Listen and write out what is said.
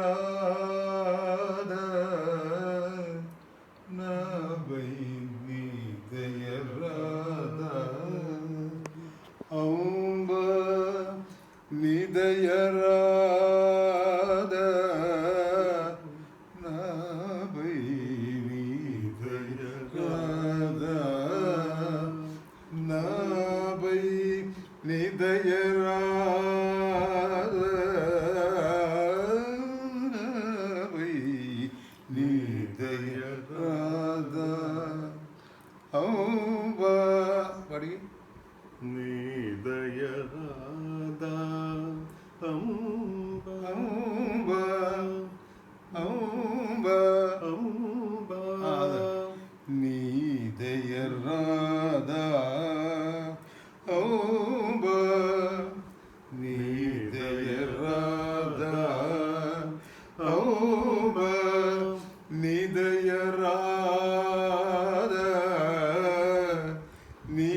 மீதையராத நாபை மீதையராத அம்ப நிதையராத நாபை மீதையராத நாபை நிதையராத നീതയരാധ അംബ അംബ അംബ നീതയരാധ